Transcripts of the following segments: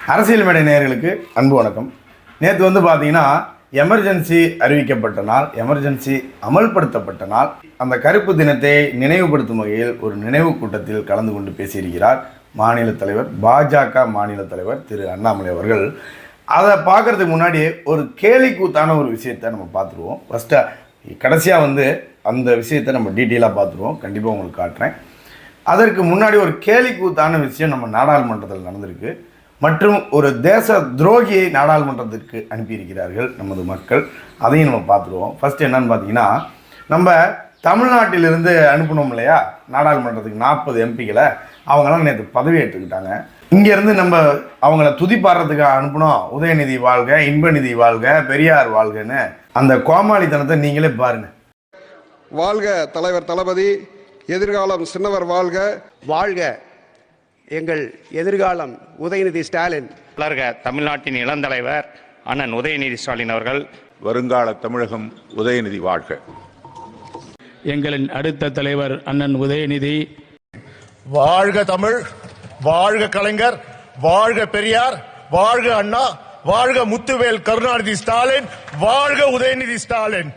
அரசியல் மேடை நேயர்களுக்கு அன்பு வணக்கம். நேற்று வந்து பார்த்தீங்கன்னா எமர்ஜென்சி அறிவிக்கப்பட்ட நாள் எமர்ஜென்சி அமல்படுத்தப்பட்ட நாள். அந்த கருப்பு தினத்தை நினைவுபடுத்தும் வகையில் ஒரு நினைவு கூட்டத்தில் கலந்து கொண்டு பேசியிருக்கிறார் மாநில தலைவர் பாஜக மாநில தலைவர் திரு அண்ணாமலை அவர்கள். அதை பார்க்கறதுக்கு முன்னாடி ஒரு கேலி கூத்தான ஒரு விஷயத்தை நம்ம பார்த்துருவோம். ஃபஸ்ட்டு கடைசியாக வந்து அந்த விஷயத்தை நம்ம டீட்டெயிலாக பார்த்துருவோம். கண்டிப்பாக உங்களுக்கு காட்டுறேன். அதற்கு முன்னாடி ஒரு கேலி கூத்தான விஷயம் நம்ம நாடாளுமன்றத்தில் நடந்திருக்கு. மற்றும் ஒரு தேச துரோகியை நாடாளுமன்றத்திற்கு அனுப்பியிருக்கிறார்கள் நமது மக்கள். அதையும் நம்ம பார்த்துருவோம். ஃபர்ஸ்ட் என்னன்னு பார்த்தீங்கன்னா நம்ம தமிழ்நாட்டிலிருந்து அனுப்பணும் இல்லையா? நாடாளுமன்றத்துக்கு நாற்பது எம்பிகளை அவங்களாம் நேற்று பதவி ஏற்றுக்கிட்டாங்க இங்கேருந்து நம்ம அவங்கள துதிப்பாடுறதுக்காக அனுப்பணும் உதயநிதி வாழ்க இன்பநிதி வாழ்க பெரியார் வாழ்கன்னு. அந்த கோமாளித்தனத்தை நீங்களே பாருங்கள் வாழ்க தலைவர் தளபதி எதிர்காலம் சின்னவர் வாழ்க. வாழ்க. எங்கள் எதிர்காலம் உதயநிதி ஸ்டாலின். வளர்க தமிழ்நாட்டின் இளந்தலைவர் அண்ணன் உதயநிதி ஸ்டாலின் அவர்கள். வருங்கால தமிழகம் உதயநிதி வாழ்க. எங்களின் அடுத்த தலைவர் அண்ணன் உதயநிதி. வாழ்க தமிழ் வாழ்க கலைஞர் வாழ்க பெரியார் வாழ்க அண்ணா வாழ்க முத்துவேல் கருணாநிதி ஸ்டாலின் வாழ்க உதயநிதி ஸ்டாலின்.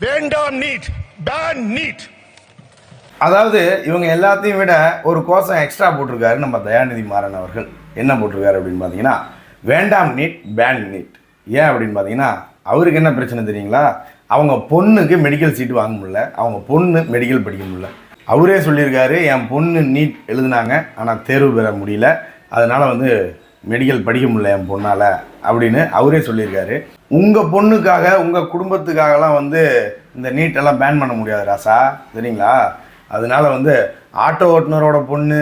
வேண்டாம் நீட் பேன் நீட் அதாவது இவங்க எல்லாத்தையும் விட ஒரு கோஷம் எக்ஸ்ட்ரா போட்டிருக்காரு நம்ம தயாநிதி மாறன் அவர்கள். என்ன போட்டிருக்காரு அப்படின்னு பார்த்தீங்கன்னா வேண்டாம் நீட் பேன் நீட். ஏன் அப்படின்னு பார்த்தீங்கன்னா அவருக்கு என்ன பிரச்சனை தெரியுங்களா? அவங்க பொண்ணுக்கு மெடிக்கல் சீட்டு வாங்க முடியல. அவங்க பொண்ணு மெடிக்கல் படிக்க முடியல. அவரே சொல்லியிருக்காரு என் பொண்ணு நீட் எழுதினாங்க ஆனால் தேர்வு பெற முடியல. அதனால் வந்து மெடிக்கல் படிக்க முடியல என் பொண்ணால். அப்படின்னு அவரே சொல்லியிருக்காரு. உங்கள் பொண்ணுக்காக உங்கள் குடும்பத்துக்காகலாம் வந்து இந்த நீட்டெல்லாம் பேன் பண்ண முடியாது ராசா. சரிங்களா? அதனால வந்து ஆட்டோ ஓட்டுநரோட பொண்ணு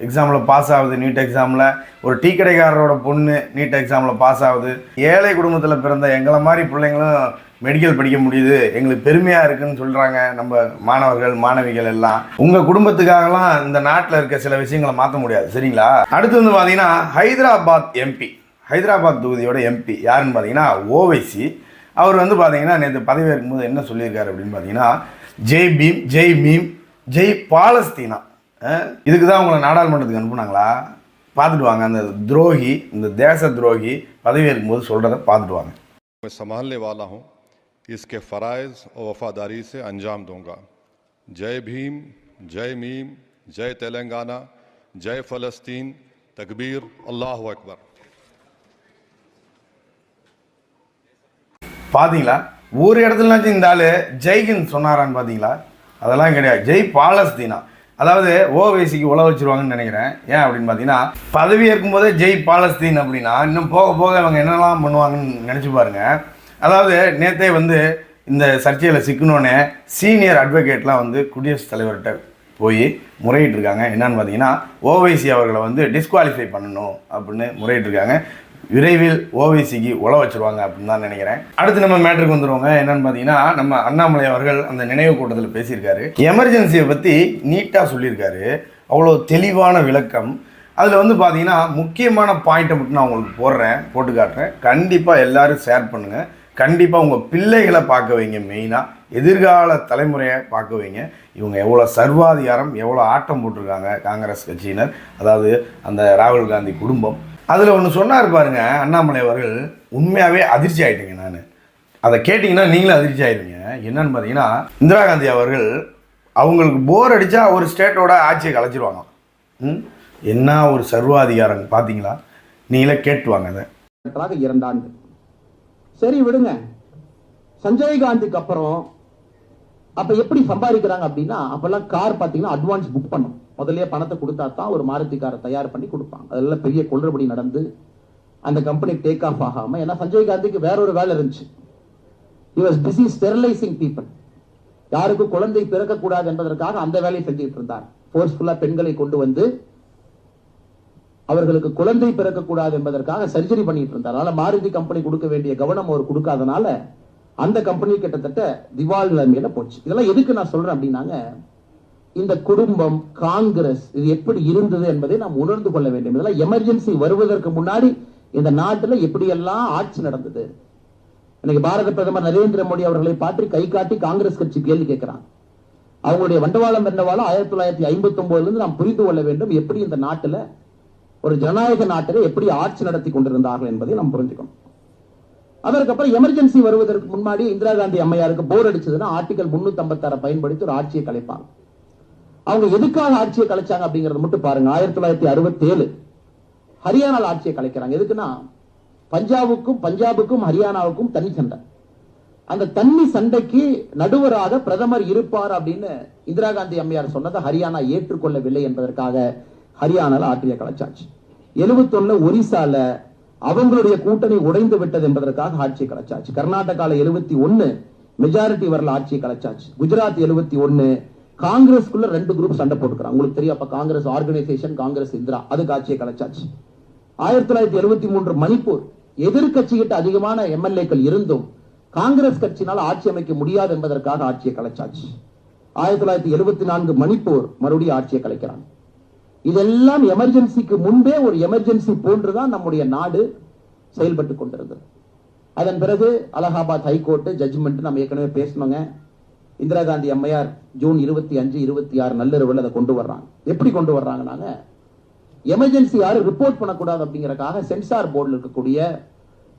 எக்ஸாமில் பாஸ் ஆகுது நீட் எக்ஸாமில் ஒரு டீ கடைக்காரரோட பொண்ணு நீட் எக்ஸாமில் பாஸ் ஆகுது. ஏழை குடும்பத்தில் பிறந்த எங்களை மாதிரி பிள்ளைங்களும் மெடிக்கல் படிக்க முடியுது. எங்களுக்கு பெருமையாக இருக்குன்னு சொல்கிறாங்க நம்ம மாணவர்கள் மாணவிகள் எல்லாம். உங்கள் குடும்பத்துக்காகலாம் இந்த நாட்டில் இருக்க சில விஷயங்களை மாற்ற முடியாது. சரிங்களா? அடுத்து வந்து பார்த்தீங்கன்னா ஹைதராபாத் எம்பி ஹைதராபாத் தொகுதியோட எம்பி யாருன்னு பார்த்தீங்கன்னா ஓவைசி அவர் வந்து பார்த்தீங்கன்னா நேற்று பதவியேற்கும் போது என்ன சொல்லியிருக்காரு அப்படின்னு பார்த்தீங்கன்னா ஜெய் பீம் ஜெய் மீம் ஜெய் பாலஸ்தீனா அஹ் இதுக்கு தான் உங்களை நாடாளுமன்றத்துக்கு அனுப்புனாங்களா பார்த்துட்டு வாங்க அந்த துரோகி இந்த தேச துரோகி பதவியேற்கும் போது சொல்கிறத பார்த்துட்டு வாங்க मैं संभालने वाला हूं इसके फ़राइज़ और वफादारी से अंजाम दूंगा जय भीम जय मीम जय तेलंगाना जय फ़लस्तीन तकबीर अल्लाह अकबर பார்த்தீங்களா ஒரு இடத்துலனாச்சும் இந்த ஆள் ஜெய்ஹிந்த் சொன்னாரான்னு பார்த்தீங்களா அதெல்லாம் கிடையாது. ஜெய் பாலஸ்தீனா அதாவது ஓவைசிக்கு உழ வச்சுருவாங்கன்னு நினைக்கிறேன். ஏன் அப்படின்னு பார்த்தீங்கன்னா பதவி ஏற்கும் போதே ஜெய் பாலஸ்தீன் அப்படின்னா இன்னும் போக போக இவங்க என்னெல்லாம் பண்ணுவாங்கன்னு நினச்சி பாருங்க. அதாவது நேத்தே வந்து இந்த சர்ச்சையில் சிக்கணுன்னே சீனியர் அட்வொகேட்லாம் வந்து குடியரசுத் தலைவர்கிட்ட போய் முறையிட்டிருக்காங்க. என்னன்னு பார்த்தீங்கன்னா ஓவைசி அவர்களை வந்து டிஸ்குவாலிஃபை பண்ணணும் அப்படின்னு முறையிட்டிருக்காங்க. விரைவில் ஓவைசிக்கு உழ வச்சிருவாங்க அப்படின்னு தான் நினைக்கிறேன். அடுத்து நம்ம மேட்ருக்கு வந்துருவாங்க. என்னன்னு பார்த்தீங்கன்னா நம்ம அண்ணாமலை அவர்கள் அந்த நினைவு கூட்டத்தில் பேசியிருக்காரு. எமர்ஜென்சியை பற்றி நீட்டாக சொல்லியிருக்காரு. அவ்வளோ தெளிவான விளக்கம். அதில் வந்து பார்த்தீங்கன்னா முக்கியமான பாயிண்ட்டை மட்டும் நான் உங்களுக்கு போடுறேன் போட்டு காட்டுறேன். கண்டிப்பாக எல்லாரும் ஷேர் பண்ணுங்கள் கண்டிப்பாக உங்கள் பிள்ளைகளை பார்க்க வைங்க மெயினாக எதிர்கால தலைமுறையை பார்க்க வைங்க. இவங்க எவ்வளோ சர்வாதிகாரம் எவ்வளோ ஆட்டம் போட்டிருக்காங்க காங்கிரஸ் கட்சியினர். அதாவது அந்த ராகுல் காந்தி குடும்பம். அதில் ஒன்று சொன்னார் பாருங்க அண்ணாமலை அவர்கள். உண்மையாகவே அதிர்ச்சி ஆகிட்டேங்க நான். அதை கேட்டிங்கன்னா நீங்களும் அதிர்ச்சி ஆயிடுவீங்க என்னன்னு பார்த்தீங்கன்னா இந்திரா காந்தி அவர்கள் அவங்களுக்கு போர் அடித்தா ஒரு ஸ்டேட்டோட ஆட்சியை கலைச்சிருவாங்க. ம்? என்ன ஒரு சர்வாதிகாரம் பார்த்தீங்களா நீங்களே கேட்டுவாங்க அதை. ஆக இரண்டு ஆண்டு. சரி விடுங்க. சஞ்சய் காந்திக்கு அப்புறம் அப்ப எப்படி சம்பாதிக்கிறாங்க அப்படின்னா அப்பெல்லாம் கார் பாத்தீங்கன்னா அட்வான்ஸ் புக் பண்ணும் முதல்ல பணத்தை கொடுத்தா தான் ஒரு மாருதி தயார் பண்ணி கொடுப்பாங்க. அதெல்லாம் பெரிய கொள்றபடி நடந்து அந்த கம்பெனி டேக் ஆஃப் ஆகாம ஏன்னா சஞ்சய் காந்திக்கு வேற ஒரு வேலை இருந்துச்சு. இவர் was busy sterilizing யாருக்கும் குழந்தை பிறக்கக்கூடாது என்பதற்காக அந்த வேலையை செஞ்சுட்டு இருந்தார். போர்ஸ்ஃபுல்லா பெண்களை கொண்டு வந்து அவர்களுக்கு குழந்தை பிறக்கக்கூடாது என்பதற்காக சர்ஜரி பண்ணிட்டு இருந்தார். அதனால மாருதி கம்பெனி கொடுக்க வேண்டிய கவனம் அவர் கொடுக்காதனால அந்த கம்பெனி கிட்டத்தட்ட திவால் நிலைமையில போச்சு. இதெல்லாம் எதுக்கு நான் சொல்றேன் அப்படின்னாங்க இந்த குடும்பம் காங்கிரஸ் இது எப்படி இருந்தது என்பதை நாம் உணர்ந்து கொள்ள வேண்டும். இதெல்லாம் எமர்ஜென்சி வருவதற்கு முன்னாடி இந்த நாட்டுல எப்படியெல்லாம் ஆட்சி நடந்தது? இன்னைக்கு பாரத பிரதமர் நரேந்திர மோடி அவர்களை பார்த்து கை காட்டி காங்கிரஸ் கட்சி கேள்வி கேட்கிறான் அவங்களுடைய வண்டவாளம் வெண்டவாளம் ஆயிரத்தி தொள்ளாயிரத்தி ஐம்பத்தி ஒன்பதுல இருந்து நாம் புரிந்து கொள்ள வேண்டும் எப்படி இந்த நாட்டுல ஒரு ஜனநாயக நாட்டில் எப்படி ஆட்சி நடத்தி கொண்டிருந்தார்கள் என்பதை நாம் புரிஞ்சுக்கணும். அதற்கப்புறம் எமர்ஜென்சி வருவதற்கு முன்னாடி இந்திரா காந்தி அம்மையாருக்கு போர் அடிச்சதுன்னா ஆர்டிகல் முன்னூத்தி ஐம்பத்தாறு பயன்படுத்தி ஒரு ஆட்சியை கலைப்பாங்க. அவங்க எதுக்காக ஆட்சியை கலைச்சாங்க அப்படிங்கறத மட்டும் பாருங்க. ஆயிரத்தி தொள்ளாயிரத்தி அறுபத்தி ஏழு ஹரியானால ஆட்சியை கலைக்கிறாங்க. எதுக்குன்னா பஞ்சாபுக்கும் பஞ்சாபுக்கும் ஹரியானாவுக்கும் தனி சண்டை. அந்த தண்ணி சண்டைக்கு நடுவராக பிரதமர் இருப்பார் அப்படின்னு இந்திரா காந்தி அம்மையார் சொன்னதை ஹரியானா ஏற்றுக்கொள்ளவில்லை என்பதற்காக ஹரியானால ஆட்சியை கலைச்சாச்சு. எழுபத்தொன்னு ஒரிசால அவங்களுடைய கூட்டணி உடைந்து விட்டது என்பதற்காக ஆட்சியை கலைச்சாச்சு. கர்நாடகால எழுபத்தி ஒன்னு மெஜாரிட்டி வரல ஆட்சியை கலைச்சாச்சு. குஜராத் எழுபத்தி ஒன்னு காங்கிரஸ்க்குள்ள ரெண்டு குரூப் சண்டை போட்டுக்கிறாங்க. உங்களுக்கு தெரியும் அப்ப காங்கிரஸ் ஆர்கனைசேஷன் காங்கிரஸ் இந்திரா அதுக்கு ஆட்சியை கலைச்சாச்சு. ஆயிரத்தி தொள்ளாயிரத்தி எழுபத்தி மூன்று மணிப்பூர் எதிர்கட்சிகிட்ட அதிகமான எம்எல்ஏக்கள் இருந்தும் காங்கிரஸ் கட்சியினால் ஆட்சி அமைக்க முடியாது என்பதற்காக ஆட்சியை கலைச்சாச்சு. ஆயிரத்தி தொள்ளாயிரத்தி எழுபத்தி நான்கு மணிப்பூர் மறுபடியும் ஆட்சியை கலைக்கிறாங்க. இதெல்லாம் எமர்ஜென்சிக்கு முன்பே ஒரு எமர்ஜென்சி போன்றுதான் நம்முடைய நாடு செயல்பட்டு கொண்டிருந்தது. அதன் பிறகு அலகாபாத் ஹைகோர்ட் ஜட்ஜ்மெண்ட் நம்ம ஏற்கனவே பேசணுங்க இந்திரா காந்தி அம்மையார் ஜூன் இருபத்தி அஞ்சு இருபத்தி ஆறு நள்ளிரவில் அதை கொண்டு வர்றாங்க. எப்படி கொண்டு வர்றாங்கன்னாங்க எமர்ஜென்சி யாரும் ரிப்போர்ட் பண்ணக்கூடாது அப்படிங்கறக்காக சென்சார் போர்டில் இருக்கக்கூடிய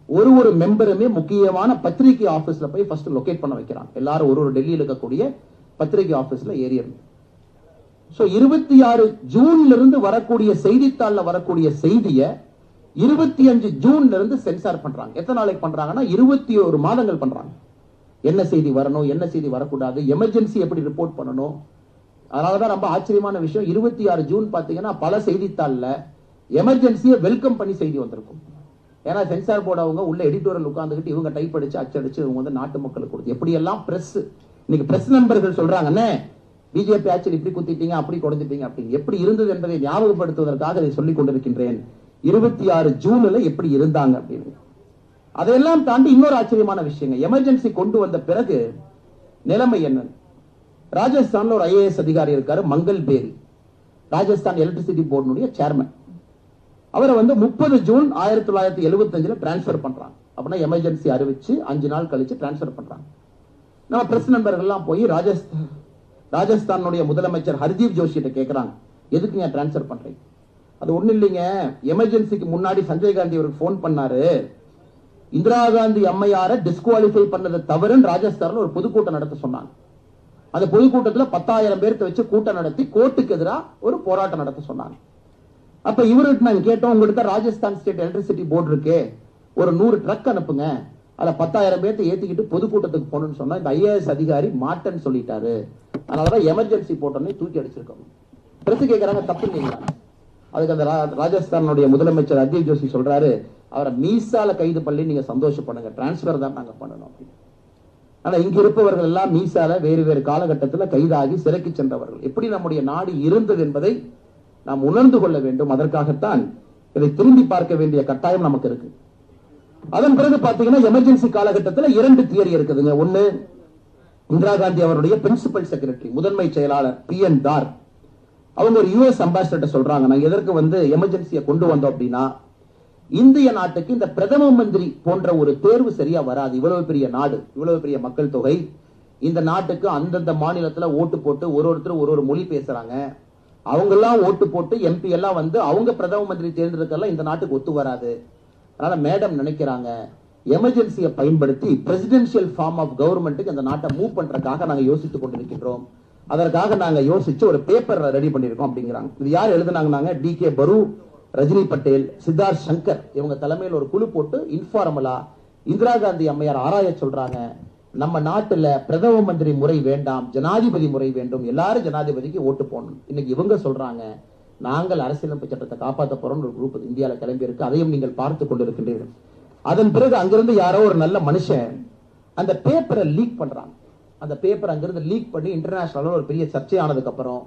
ஒரு ஒரு மெம்பருமே முக்கியமான பத்திரிகை ஆபீஸ்ல போய் ஃபர்ஸ்ட் லொகேட் பண்ண வைக்கிறாங்க. எல்லாரும் ஒரு ஒரு டெல்லியில் இருக்கக்கூடிய பத்திரிகை ஆபீஸ்ல ஏறி இருந்து இருபத்தி ஆறு ஜூன்ல இருந்து வரக்கூடிய செய்தித்தாளில் வரக்கூடிய செய்தியை இருபத்தி அஞ்சு ஜூன்ல இருந்து சென்சார் பண்றாங்க. எத்தனை நாளைக்கு பண்றாங்கன்னா இருபத்தி ஒரு மாதங்கள் பண்றாங்க. என்ன செய்தி வரணும் என்ன செய்தி வரக்கூடாது எமர்ஜென்சி எப்படி ரிப்போர்ட் பண்ணணும்? அதனாலதான் ரொம்ப ஆச்சரியமான விஷயம். இருபத்தி ஆறு ஜூன் பாத்தீங்கன்னா பல செய்தித்தாள்ல எமர்ஜென்சியை வெல்கம் பண்ணி செய்தி வந்திருக்கும். ஏன்னா சென்சார் போர்டு அவங்க உள்ள எடிட்டோரியல் உட்காந்துக்கிட்டு இவங்க டைப் அடிச்சு அச்சடிச்சு இவங்க வந்து நாட்டு மக்களுக்கு கொடுத்து எப்படி எல்லாம் பிரஸ் இன்னைக்கு பிரஸ் நண்பர்கள் சொல்றாங்கன்னே பிஜேபி ஆட்சியில் இப்படி குத்திட்டீங்க அப்படி கொடுத்துட்டீங்க அப்படின்னு. எப்படி இருந்தது என்பதை ஞாபகப்படுத்துவதற்காக இதை சொல்லிக் கொண்டிருக்கின்றேன். இருபத்தி ஆறு ஜூன்ல எப்படி இருந்தாங்க அப்படின்னு. அதையெல்லாம் தாண்டி இன்னொரு ஆச்சரியமான விஷயங்க. எமர்ஜென்சி கொண்டு வந்த பிறகு நிலைமை என்ன? ராஜஸ்தான்ல ஒரு ஐஏஎஸ் அதிகாரி இருக்காரு மங்கள் பேரி. ராஜஸ்தான் எலக்ட்ரிசிட்டி போர்டுனுடைய சேர்மன் அவரை வந்து முப்பது ஜூன் ஆயிரத்தி தொள்ளாயிரத்தி எழுபத்தி அஞ்சுல டிரான்ஸ்பர் பண்றாங்க. அப்படின்னா எமர்ஜென்சி அறிவிச்சு அஞ்சு நாள் கழிச்சு டிரான்ஸ்பர் பண்றாங்க. நம்ம பிரஸ் நண்பர்கள்லாம் போய் ராஜஸ்தான் ராஜஸ்தானுடைய முதலமைச்சர் ஹர்தீப் ஜோஷிட்ட கேட்கறாங்க எதுக்குங்க டிரான்ஸ்பர் பண்றீங்க? அது ஒண்ணு இல்லைங்க. எமர்ஜென்சிக்கு முன்னாடி சஞ்சய் காந்தி அவருக்கு ஃபோன் பண்ணாரு. இந்திரா காந்தி அம்மையார டிஸ்குவாலிஃபை பண்ணதை தவறுன்னு ராஜஸ்தான்ல ஒரு பொதுக்கூட்டம் நடத்த சொன்னாங்க. அந்த பொதுக்கூட்டத்தில் பத்தாயிரம் பேர்த்த வச்சு கூட்டம் நடத்தி கோர்ட்டுக்கு எதிராக ஒரு போராட்டம் நடத்த சொன்னாங்க. அப்ப இவர்கிட்ட நாங்க கேட்டோம் உங்கள்கிட்ட ராஜஸ்தான் ஸ்டேட் எலக்ட்ரிசிட்டி போர்டு இருக்கு. ஒரு நூறு ட்ரக் அனுப்புங்க. அதை பத்தாயிரம் பேர்த்த ஏத்திக்கிட்டு பொதுக்கூட்டத்துக்கு போகணும்னு சொன்னா இந்த ஐஏஎஸ் அதிகாரி மாட்டேன்னு சொல்லிட்டாரு. அதனாலதான் எமர்ஜென்சி போட்டோன்னே தூக்கி அடிச்சிருக்கோம் பிரசு கேட்கறாங்க தப்பு இல்லைங்களா? அதுக்கு அந்த ரா- ராஜஸ்தானுடைய முதலமைச்சர் அஜய் ஜோஷி சொல்றாரு அவரை மீசால கைது பண்ணி நீங்க சந்தோஷப்படுங்க. டிரான்ஸ்பர் தான் நாங்க பண்ணணும் அப்படின்னு. ஆனா இங்க இருப்பவர்கள் எல்லாம் மீசால வேறு வேறு காலகட்டத்தில் கைதாகி சிறைக்கு சென்றவர்கள். எப்படி நம்முடைய நாடு இருந்தது என்பதை நாம் உணர்ந்து கொள்ள வேண்டும். அதற்காகத்தான் இதை திரும்பி பார்க்க வேண்டிய கட்டாயம் நமக்கு இருக்கு. அதன் பிறகு பாத்தீங்கன்னா எமர்ஜென்சி காலகட்டத்தில் இரண்டு தியரி இருக்குதுங்க. ஒண்ணு இந்திரா காந்தி அவருடைய பிரின்சிபல் செக்ரட்டரி முதன்மை செயலாளர் பி என் தார் அவங்க ஒரு யுஎஸ் அம்பாசிடர் சொல்றாங்க. நாங்க எதற்கு வந்து எமர்ஜென்சியை கொண்டு வந்தோம் அப்படின்னா இந்திய நாட்டுக்கு இந்த பிரதம மந்திரி போன்ற ஒரு தேர்வு சரியா வராது. இவ்வளவு பெரிய நாடு இவ்வளவு பெரிய மக்கள் தொகை. இந்த நாட்டுக்கு அந்தந்த மாநிலத்துல ஓட்டு போட்டு ஒரு ஒருத்தர் ஒரு ஒரு மொழி பேசுறாங்க. அவங்க எல்லாம் ஓட்டு போட்டு எம்பி எல்லாம் வந்து அவங்க பிரதம மந்திரி தேர்ந்தெடுக்கலாம் இந்த நாட்டுக்கு ஒத்து வராது. அதனால மேடம் நினைக்கிறாங்க எமர்ஜென்சியை பயன்படுத்தி பிரசிடென்சியல் ஃபார்ம் ஆஃப் கவர்மெண்ட்டுக்கு அந்த நாட்டை மூவ் பண்றதுக்காக நாங்க யோசித்துக் கொண்டிருக்கின்றோம். அதற்காக நாங்க யோசிச்சு ஒரு பேப்பர் ரெடி பண்ணிருக்கோம் அப்படிங்கிறாங்க. இது யார் எழுதுனாங்கன்னாங்க? டி கே பரு ரஜினி பட்டேல் சித்தார்த் சங்கர் இவங்க தலைமையில் ஒரு குழு போட்டு இன்ஃபார்மலா இந்திரா காந்தி அம்மையார் ஆராய சொல்றாங்க. நம்ம நாட்டுல பிரதம மந்திரி முறை வேண்டாம் ஜனாதிபதி முறை வேண்டும் எல்லாரும் ஜனாதிபதிக்கு ஓட்டு போடணும். இன்னைக்கு இவங்க சொல்றாங்க நாங்கள் அரசியலமைப்பு சட்டத்தை காப்பாற்ற போறோம் ஒரு குரூப் இந்தியாவில் கிளம்பி இருக்கு அதையும் நீங்கள் பார்த்து கொண்டிருக்கின்றீர்கள். அதன் பிறகு அங்கிருந்து யாரோ ஒரு நல்ல மனுஷன் அந்த பேப்பரை லீக் பண்றாங்க அந்த பேப்பர் அங்கிருந்து லீக் பண்ணி இன்டர்நேஷனல் ஒரு பெரிய சர்ச்சையானதுக்கு அப்புறம்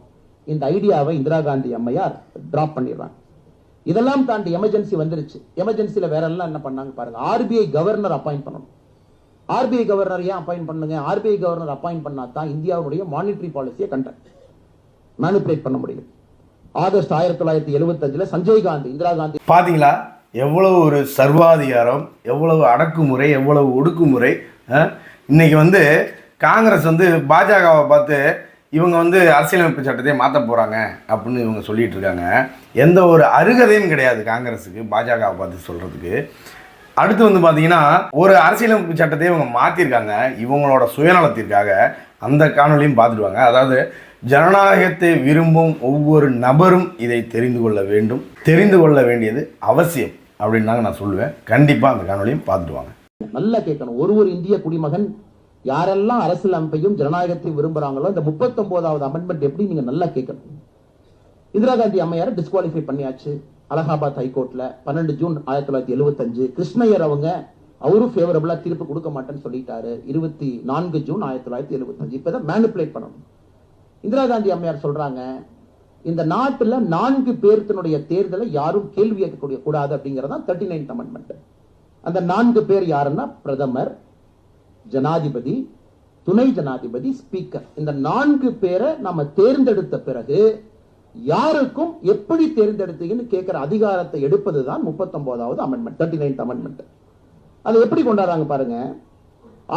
இந்த ஐடியாவை இந்திரா காந்தி அம்மையார் டிராப் பண்ணிடுறாங்க. இதெல்லாம் தாண்டி எமர்ஜென்சி வந்துருச்சு. எமர்ஜென்சியில் வேற எல்லாம் என்ன பண்ணாங்க பாருங்க. ஆர்பிஐ கவர்னர் அப்பாயிண்ட் பண்ணணும். ஆர்பிஐ கவர்னர் ஏன் அப்பாயிண்ட் பண்ணுங்க? ஆர்பிஐ கவர்னர் அப்பாயிண்ட் பண்ணா தான் இந்தியாவுடைய மானிட்டரி பாலிசியை கண்ட மேனிபுலேட் பண்ண முடியும். ஆகஸ்ட் ஆயிரத்தி தொள்ளாயிரத்தி எழுபத்தஞ்சில் சஞ்சய் காந்தி இந்திரா காந்தி. பாத்தீங்களா? எவ்வளவு ஒரு சர்வாதிகாரம் எவ்வளவு அடக்குமுறை எவ்வளவு ஒடுக்குமுறை இன்னைக்கு வந்து காங்கிரஸ் வந்து பாஜகவை பார்த்து இவங்க வந்து அரசியலமைப்பு சட்டத்தை மாற்ற போகிறாங்க அப்படின்னு இவங்க சொல்லிகிட்டு இருக்காங்க. எந்த ஒரு அருகதையும் கிடையாது காங்கிரஸுக்கு பாஜகவை பார்த்து சொல்கிறதுக்கு அடுத்து வந்து பார்த்தீங்கன்னா ஒரு அரசியலமைப்பு சட்டத்தை இவங்க மாற்றிருக்காங்க இவங்களோட சுயநலத்திற்காக அந்த காணொலியும் பார்த்துடுவாங்க. அதாவது ஜனநாயகத்தை விரும்பும் ஒவ்வொரு நபரும் இதை தெரிந்து கொள்ள வேண்டும். தெரிந்து கொள்ள வேண்டியது அவசியம் அப்படின்னாங்க நான் சொல்லுவேன். கண்டிப்பாக அந்த காணொலியும் பார்த்துடுவாங்க. நல்லா கேட்கணும். ஒரு ஒரு இந்திய குடிமகன் யாரெல்லாம் அரசியல் அமைப்பையும் ஜனநாயகத்தையும் விரும்புறாங்களோ இந்த முப்பத்தொன்பதாவது அமெண்ட்மெண்ட் எப்படி நீங்க நல்லா கேட்கணும்? இந்திரா காந்தி அம்மையாரை டிஸ்குவாலிஃபை பண்ணியாச்சு அலகாபாத் ஹைகோர்ட்ல பன்னெண்டு ஜூன் ஆயிரத்தி தொள்ளாயிரத்தி எழுபத்தஞ்சு கிருஷ்ணயர் அவங்க அவரும் ஃபேவரபிளா தீர்ப்பு கொடுக்க மாட்டேன்னு சொல்லிட்டாரு. இருபத்தி நான்கு ஜூன் ஆயிரத்தி தொள்ளாயிரத்தி எழுபத்தஞ்சு இப்பதான் மேனிப்புலேட் பண்ணணும். இந்திரா காந்தி அம்மையார் சொல்றாங்க இந்த நாட்டுல நான்கு பேர்த்தினுடைய தேர்தலை யாரும் கேள்வி கேட்கக்கூடிய கூடாது அப்படிங்கறதான் தேர்ட்டி நைன்த் அமெண்ட்மெண்ட் அந்த நான்கு பேர் யாருன்னா பிரதமர் ஜனாதிபதி துணை ஜனாதிபதி ஸ்பீக்கர் இந்த நான்கு பேரை நம்ம தேர்ந்தெடுத்த பிறகு யாருக்கும் எப்படி தேர்ந்தெடுத்தீங்கன்னு கேட்கிற அதிகாரத்தை எடுப்பது தான் முப்பத்தொன்பதாவது அமெண்ட்மெண்ட் தேர்ட்டி நைன்த் அமெண்ட்மெண்ட் அதை எப்படி கொண்டாடுறாங்க பாருங்க.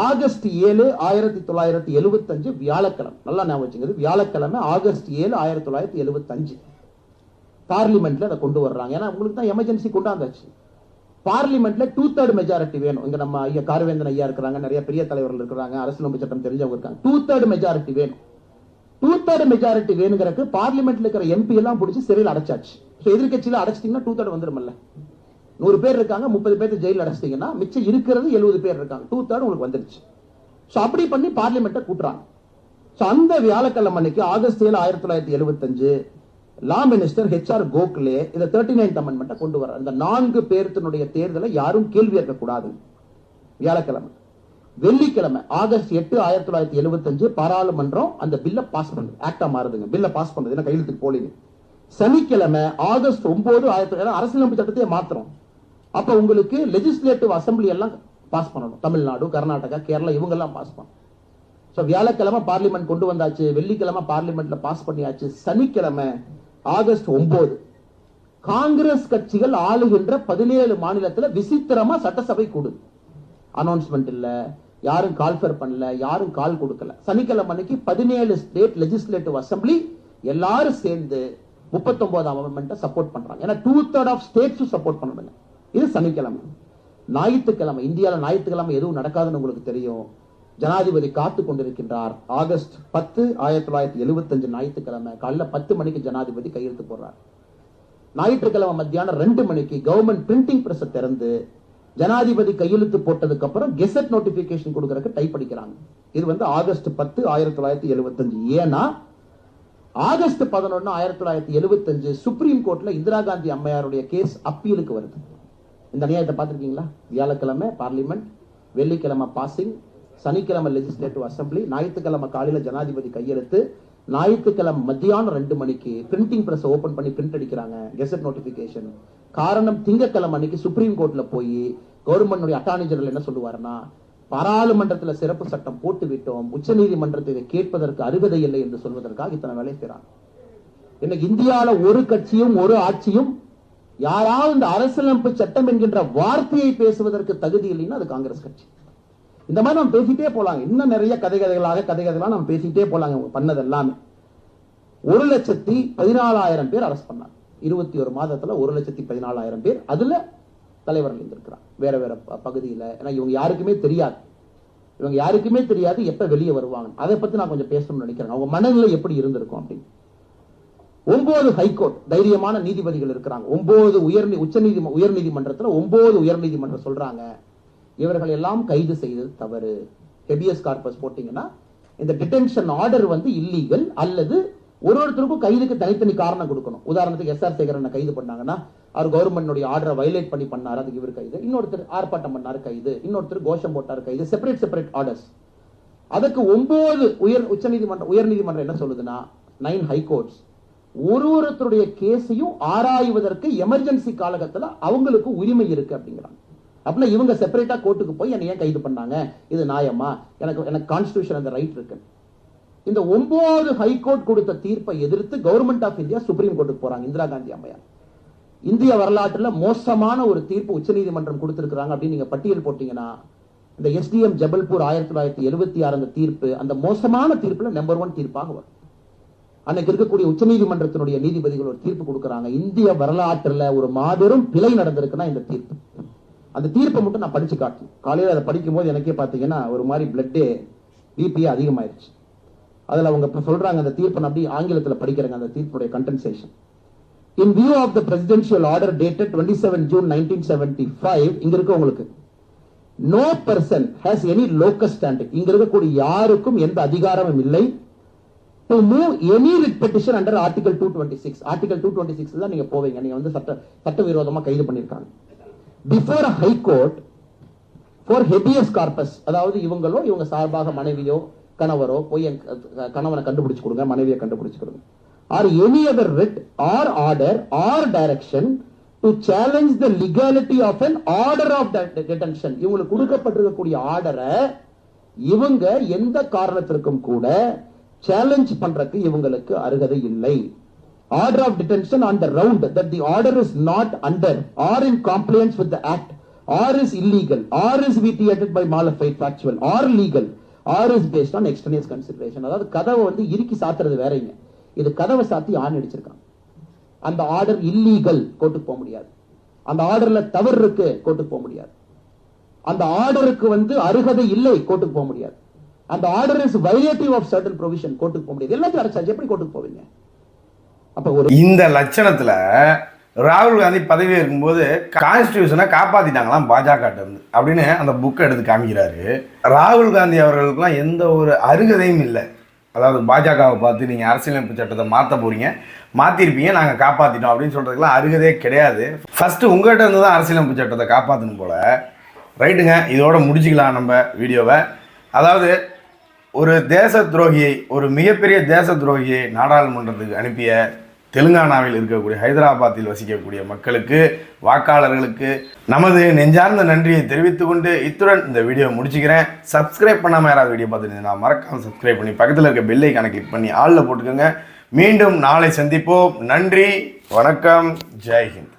ஆகஸ்ட் ஏழு ஆயிரத்தி தொள்ளாயிரத்தி எழுபத்தஞ்சு வியாழக்கிழமை. நல்லா ஞாபகம் வச்சுக்கிறது வியாழக்கிழமை ஆகஸ்ட் ஏழு ஆயிரத்தி தொள்ளாயிரத்தி எழுபத்தஞ்சு பார்லிமெண்ட்ல அதை கொண்டு வர்றாங்க. ஏன்னா உங்களுக்கு தான் எமர்ஜென்சி கொண்டாந்தாச்சு. பார்லிமெண்ட்ல டூ தேர்ட் மெஜாரிட்டி வேணும். இங்க நம்ம ஐயா காரவேந்தன் ஐயா இருக்கிறாங்க நிறைய பெரிய தலைவர்கள் இருக்கிறாங்க அரசியலமைப்பு சட்டம் தெரிஞ்சவங்க இருக்காங்க. டூ தேர்ட் மெஜாரிட்டி வேணும். டூ தேர்ட் மெஜாரிட்டி வேணுங்கிறக்கு பார்லிமெண்ட்ல இருக்கிற எம்பி எல்லாம் பிடிச்சி சிறையில் அடைச்சாச்சு. ஸோ எதிர்கட்சியில அடைச்சிட்டீங்கன்னா டூ தேர்ட் வந்துருமல்ல நூறு பேர் இருக்காங்க முப்பது பேர் ஜெயில் அடைச்சிட்டீங்கன்னா மிச்சம் இருக்கிறது எழுபது பேர் இருக்காங்க. டூ தேர்ட் உங்களுக்கு வந்துருச்சு. ஸோ அப்படி பண்ணி பார்லிமெண்ட்டை கூட்டுறாங்க. ஸோ அந்த வியாழக்கிழமை அன்னைக்கு ஆகஸ்ட் ஏழு ஆயிரத்தி தொள்ளாயிரத்தி எழுபத்தஞ்சு லா மினிஸ்டர் ஹெச்ஆர் கோக்லே இந்த தேர்ட்டி நைன்த் அமெண்ட்மெண்ட்டை கொண்டு வர இந்த நான்கு பேர்த்தினுடைய தேர்தலை யாரும் கேள்வி கேட்கக்கூடாது வியாழக்கிழமை. வெள்ளிக்கிழமை ஆகஸ்ட் எட்டு ஆயிரத்தி தொள்ளாயிரத்தி எழுபத்தஞ்சு பாராளுமன்றம் அந்த பில்லை பாஸ் பண்ணுது. ஆக்டா மாறுதுங்க. பில்லை பாஸ் பண்ணுது. என்ன கையெழுத்துக்கு போலீங்க. சனிக்கிழமை ஆகஸ்ட் ஒன்பது ஆயிரத்தி தொள்ளாயிரத்தி அரசியலமைப்பு சட்டத்தையே மாத்திரம் அப்ப உங்களுக்கு லெஜிஸ்லேட்டிவ் அசம்பிளி எல்லாம் பாஸ் பண்ணணும். தமிழ்நாடு கர்நாடகா கேரளா இவங்கெல்லாம் பாஸ் பண்ணணும். ஸோ வியாழக்கிழமை பார்லிமெண்ட் கொண்டு வந்தாச்சு. வெள்ளிக்கிழமை பார்லிமெண்ட்ல பாஸ் பண்ணியாச்சு. சனிக்கிழமை ஆகஸ்ட் ஒன்பது காங்கிரஸ் கட்சிகள் ஆளுகின்ற பதினேழு மாநிலத்தில் விசித்திரமா சட்டசபை கூடுது அனௌன்ஸ்மெண்ட் இல்ல யாரும் கால்ஃபர் பண்ணல யாரும் கால் கொடுக்கல. சனிக்கிழமை அன்னைக்கு பதினேழு ஸ்டேட் லெஜிஸ்லேட்டிவ் அசம்பிளி எல்லாரும் சேர்ந்து முப்பத்தொன்பதாம் அமெண்ட்மெண்ட்டை சப்போர்ட் பண்றாங்க. ஏன்னா டூ தேர்ட் ஆஃப் ஸ்டேட்ஸும் சப்போர்ட் பண்ணணுங்க இது சனிக்கிழமை. ஞாயிற்றுக்கிழமை இந்தியாவில் ஞாயிற்றுக்கிழமை எதுவும் நடக்காதுன்னு உங்களுக்கு தெரியும். ஜனாதிபதி காத்து கொண்டிருக்கின்றார். ஆகஸ்ட் பத்து ஆயிரத்தி தொள்ளாயிரத்தி எழுபத்தஞ்சு ஞாயிற்றுக்கிழமை. காலைல பத்து மணிக்கு ஜனாதிபதி கையெழுத்து போடுறார். ஞாயிற்றுக்கிழமை மத்தியானம் ரெண்டு மணிக்கு கவர்மெண்ட் பிரிண்டிங் பிரஸ் திறந்து ஜனாதிபதி கையெழுத்து போட்டதுக்கு அப்புறம் கெசட் நோட்டிபிகேஷன் கொடுக்கறதுக்கு டைப் அடிக்கிறாங்க. இது வந்து ஆகஸ்ட் பத்து ஆயிரத்தி தொள்ளாயிரத்தி எழுபத்தஞ்சு ஏன்னா ஆகஸ்ட் பதினொன்னு ஆயிரத்தி தொள்ளாயிரத்தி எழுபத்தஞ்சு சுப்ரீம் கோர்ட்ல இந்திரா காந்தி அம்மையாருடைய கேஸ் அப்பீலுக்கு வருது. இந்த நியாயத்தை பார்த்துருக்கீங்களா? வியாழக்கிழமை பார்லிமெண்ட் வெள்ளிக்கிழமை பாசிங் சனிக்கிழமை லெஜிஸ்லேட்டிவ் அசம்பிளி ஞாயிற்றுக்கிழமை காலையில் ஜனாதிபதி கையெழுத்து ஞாயிற்றுக்கிழமை மத்தியானம் ரெண்டு மணிக்கு பிரிண்டிங் பிரஸ் ஓபன் பண்ணி பிரிண்ட் அடிக்கிறாங்க கெசட் நோட்டிபிகேஷன் காரணம் திங்கக்கிழமை அன்னைக்கு சுப்ரீம் கோர்ட்ல போய் கவர்மெண்ட் அட்டார்னி ஜெனரல் என்ன சொல்லுவாருன்னா பாராளுமன்றத்துல சிறப்பு சட்டம் போட்டு விட்டோம் உச்சநீதிமன்றத்தை இதை கேட்பதற்கு அருகதை இல்லை என்று சொல்வதற்காக இத்தனை வேலை செய்றாங்க. இன்னைக்கு இந்தியால ஒரு கட்சியும் ஒரு ஆட்சியும் யாராவது இந்த அரசியலமைப்பு சட்டம் என்கின்ற வார்த்தையை பேசுவதற்கு தகுதி இல்லைன்னா அது காங்கிரஸ் கட்சி. இந்த மாதிரி நம்ம பேசிட்டே போலாங்க. இன்னும் நிறைய கதை கதைகளாக கதை கதைகளாக நம்ம பேசிட்டே போலாங்க. அவங்க பண்ணது எல்லாமே. ஒரு லட்சத்தி பதினாலாயிரம் பேர் அரெஸ்ட் பண்ணாங்க. இருபத்தி ஒரு மாதத்துல ஒரு லட்சத்தி பதினாலாயிரம் பேர் அதுல தலைவர்கள் இருந்திருக்கிறாங்க வேற வேற ப- பகுதியில. ஏன்னா இவங்க யாருக்குமே தெரியாது. இவங்க யாருக்குமே தெரியாது எப்ப வெளியே வருவாங்க அதை பத்தி நான் கொஞ்சம் பேசணும்னு நினைக்கிறேன். அவங்க மனநிலை எப்படி இருந்திருக்கும் அப்படின்னு. ஒன்பது ஹைகோர்ட் தைரியமான நீதிபதிகள் இருக்கிறாங்க. ஒன்பது உயர் உச்ச நீதி உயர் நீதிமன்றத்துல ஒன்பது உயர் நீதிமன்றம் சொல்றாங்க. இவர்கள் எல்லாம் கைது செய்தது தவறு. ஹெபியஸ் கார்பஸ் போட்டீங்கன்னா இந்த டிடென்ஷன் ஆர்டர் வந்து இல்லீகல் அல்லது ஒரு ஒருத்தருக்கும் கைதுக்கு தனித்தனி காரணம் கொடுக்கணும். உதாரணத்துக்கு எஸ் ஆர் சேகரனை கைது பண்ணாங்கன்னா அவர் கவர்மெண்ட் ஆர்டரை வயலேட் பண்ணி பண்ணார் அதுக்கு இவர் கைது. இன்னொருத்தர் ஆர்ப்பாட்டம் பண்ணார் கைது. இன்னொருத்தர் கோஷம் போட்டார் கைது. செப்பரேட் செப்பரேட் ஆர்டர்ஸ் அதுக்கு ஒன்பது உயர் உச்சநீதிமன்றம் உயர் நீதிமன்றம் என்ன சொல்லுதுன்னா நைன் ஹைகோர்ட்ஸ் ஒரு ஒருத்தருடைய கேஸையும் ஆராய்வதற்கு எமர்ஜென்சி காலகட்டத்தில் அவங்களுக்கு உரிமை இருக்கு அப்படிங்கிறாங்க. அப்படின்னா இவங்க செப்பரேட்டா கோர்ட்டுக்கு போய் என்னை ஏன் கைது பண்ணாங்க? இது நியாயமா? எனக்கு எனக்கு கான்ஸ்டியூஷன் அந்த ரைட் இருக்கு. இந்த ஒன்பது ஹைகோர்ட் கொடுத்த தீர்ப்பை எதிர்த்து கவர்மெண்ட் ஆஃப் இந்தியா சுப்ரீம் கோர்ட்டுக்கு போறாங்க இந்திரா காந்தி அம்மையார். இந்திய வரலாற்றுல மோசமான ஒரு தீர்ப்பு உச்சநீதிமன்றம் கொடுத்திருக்கிறாங்க அப்படின்னு நீங்க பட்டியல் போட்டீங்கன்னா இந்த எஸ்டிஎம் ஜபல்பூர் ஆயிரத்தி தொள்ளாயிரத்தி எழுபத்தி ஆறு அந்த தீர்ப்பு அந்த மோசமான தீர்ப்புல நம்பர் ஒன் தீர்ப்பாக வரும். அன்னைக்கு இருக்கக்கூடிய உச்சநீதிமன்றத்தினுடைய நீதிபதிகள் ஒரு தீர்ப்பு கொடுக்கறாங்க. இந்திய வரலாற்றுல ஒரு மாபெரும் பிழை நடந்திருக்குன்னா இந்த தீர்ப்பு. அந்த தீர்ப்பை மட்டும் நான் படிச்சு காட்டணும் காலையில் அதை படிக்கும்போது எனக்கே பார்த்தீங்கன்னா ஒரு மாதிரி பிளட்டே பிபியே அதிகமாயிருச்சு. அதில் அவங்க இப்ப சொல்றாங்க அந்த தீர்ப்பை அப்படி ஆங்கிலத்தில் படிக்கிறாங்க அந்த தீர்ப்புடைய condensation in view of the presidential order dated twenty seven June nineteen seventy five இங்க இருக்கு உங்களுக்கு. No person has any local standing இங்க இருக்கக்கூடிய யாருக்கும் எந்த அதிகாரமும் இல்லை. To move any writ petition under article two twenty six article two twenty six தான் நீங்க போவீங்க. நீங்க வந்து சட்ட சட்டவிரோதமா கைது பண்ணிருக்காங்க before High Court for habeas corpus அதாவது இவங்களோ இவங்க சார்பாக மனைவியோ கணவரோ போய் என் கணவனை கண்டுபிடிச்சு கொடுங்க மனைவியை கண்டுபிடிச்சு கொடுங்க. Or any other writ or order or direction to challenge the legality of an order of detention இவங்களுக்கு கொடுக்கப்பட்டிருக்கக்கூடிய ஆர்டரை இவங்க எந்த காரணத்திற்கும் கூட சேலஞ்ச் பண்றதுக்கு இவங்களுக்கு அருகதை இல்லை. Order of detention on the ground that the order is not under or in compliance with act or is illegal or is vitiated by mala fide factual or legal or is based on extraneous consideration அதாவது கதவை வந்து இறுக்கி சாத்துறது வேறங்க இது கதவை சாத்தி ஆண் அடிச்சிருக்காங்க அந்த ஆர்டர் இல்லீகல் கோர்ட்டுக்கு போக முடியாது. அந்த ஆர்டர்ல தவறு இருக்கு கோர்ட்டுக்கு போக முடியாது. அந்த ஆர்டருக்கு வந்து அருகதை இல்லை கோர்ட்டுக்கு போக முடியாது. அந்த order is violative of certain provision கோர்ட்டுக்கு போக முடியாது. எல்லாத்தையும் அடைச்சாச்சு. எப்படி கோர்ட்டுக்கு போவீங்க? அப்போ ஒரு இந்த லட்சணத்தில் ராகுல் காந்தி பதவி இருக்கும்போது கான்ஸ்டியூஷனை காப்பாற்றிட்டாங்களாம் பாஜக இருந்து. அப்படின்னு அந்த புக்கை எடுத்து காமிக்கிறாரு. ராகுல் காந்தி அவர்களுக்கெல்லாம் எந்த ஒரு அருகதையும் இல்லை. அதாவது பாஜகவை பார்த்து நீங்கள் அரசியலமைப்பு சட்டத்தை மாற்ற போகிறீங்க மாற்றிருப்பீங்க நாங்கள் காப்பாற்றிட்டோம் அப்படின்னு சொல்கிறதுக்கெல்லாம் அருகதே கிடையாது. ஃபஸ்ட்டு உங்கள்கிட்ட இருந்து தான் அரசியலமைப்பு சட்டத்தை காப்பாற்றணும் போல். ரைட்டுங்க இதோட முடிச்சுக்கலாம் நம்ம வீடியோவை. அதாவது ஒரு தேச துரோகியை ஒரு மிகப்பெரிய தேச துரோகியை நாடாளுமன்றத்துக்கு அனுப்பிய தெலுங்கானாவில் இருக்கக்கூடிய ஹைதராபாத்தில் வசிக்கக்கூடிய மக்களுக்கு வாக்காளர்களுக்கு நமது நெஞ்சார்ந்த நன்றியை தெரிவித்துக் கொண்டு இத்துடன் இந்த வீடியோ முடிச்சுக்கிறேன். சப்ஸ்கிரைப் பண்ணாமல் யாராவது வீடியோ பார்த்துருந்தீங்கன்னா மறக்காம சப்ஸ்கிரைப் பண்ணி பக்கத்தில் இருக்க பெல் கணக்கு கிளிக் பண்ணி ஆளில் போட்டுக்கோங்க. மீண்டும் நாளை சந்திப்போம். நன்றி வணக்கம் ஜெய் ஹிந்த்.